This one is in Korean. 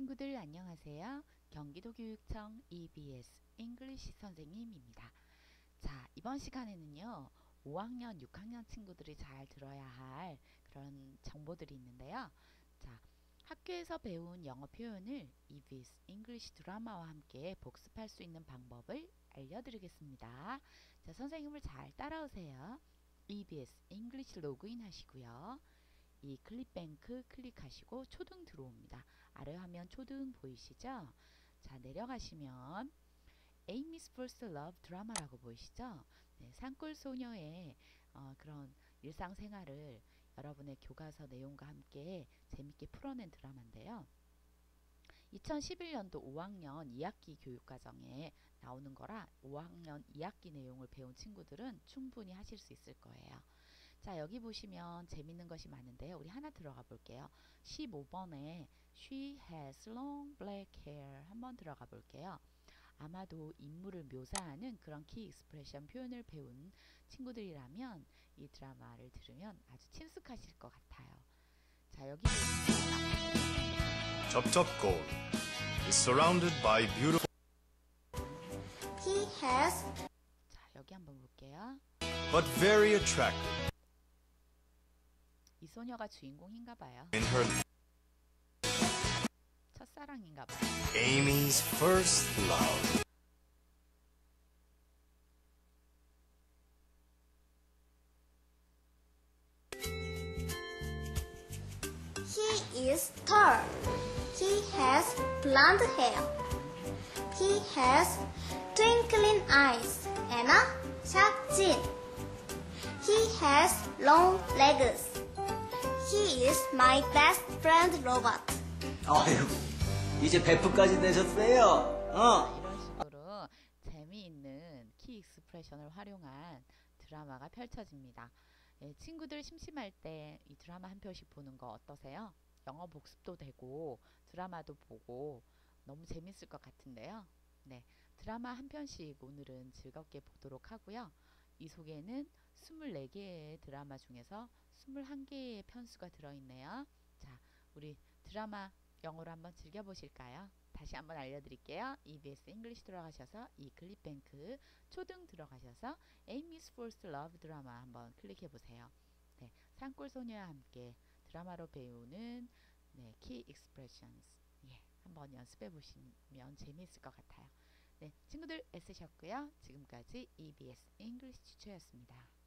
친구들 안녕하세요. 경기도 교육청 EBS 잉글리시 선생님입니다. 자, 이번 시간에는요. 5학년, 6학년 친구들이 잘 들어야 할 그런 정보들이 있는데요. 자, 학교에서 배운 영어 표현을 EBS 잉글리시 드라마와 함께 복습할 수 있는 방법을 알려드리겠습니다. 자, 선생님을 잘 따라오세요. EBS 잉글리시 로그인 하시고요. 이 클립뱅크 클릭하시고 초등 들어옵니다. 아래 화면 초등 보이시죠? 자 내려가시면 에이미스 퍼스트 러브 드라마라고 보이시죠? 네, 산골 소녀의 어, 그런 일상생활을 여러분의 교과서 내용과 함께 재밌게 풀어낸 드라마인데요. 2011년도 5학년 2학기 교육과정에 나오는 거라 5학년 2학기 내용을 배운 친구들은 충분히 하실 수 있을 거예요. 자 여기 보시면 재밌는 것이 많은데요. 우리 하나 들어가 볼게요. 15번에 She has long black hair 한번 들어가 볼게요. 아마도 인물을 묘사하는 그런 키 익스프레션 표현을 배운 친구들이라면 이 드라마를 들으면 아주 친숙하실 것 같아요. 자 여기 접접골 is surrounded by beautiful He has 자 여기 한번 볼게요. but very attractive 이 소녀가 주인공인가 봐요. in her 첫사랑인가 봐요. Amy's first love. he is tall. He has blonde hair. He has twinkling eyes and a sharp chin. He has long legs. He is my best friend Robert. 아유, 이제 베프까지 내셨어요. 어. 이런 식으로 재미있는 키 익스프레션을 활용한 드라마가 펼쳐집니다. 예, 친구들 심심할 때 이 드라마 한 편씩 보는 거 어떠세요? 영어 복습도 되고 드라마도 보고 너무 재밌을 것 같은데요. 네, 드라마 한 편씩 오늘은 즐겁게 보도록 하고요. 이 속에는 24개의 드라마 중에서 21개의 편수가 들어있네요. 자, 우리 드라마 영어로 한번 즐겨보실까요? 다시 한번 알려드릴게요. EBS 잉글리시 들어가셔서 이 클립뱅크 초등 들어가셔서 에이미스 포스트 러브 드라마 한번 클릭해 보세요. 네, 산골 소녀와 함께 드라마로 배우는 네, 키 익스프레션스 예, 한번 연습해 보시면 재미있을 것 같아요. 네, 친구들 애쓰셨고요. 지금까지 EBS 잉글리시 튜처였습니다.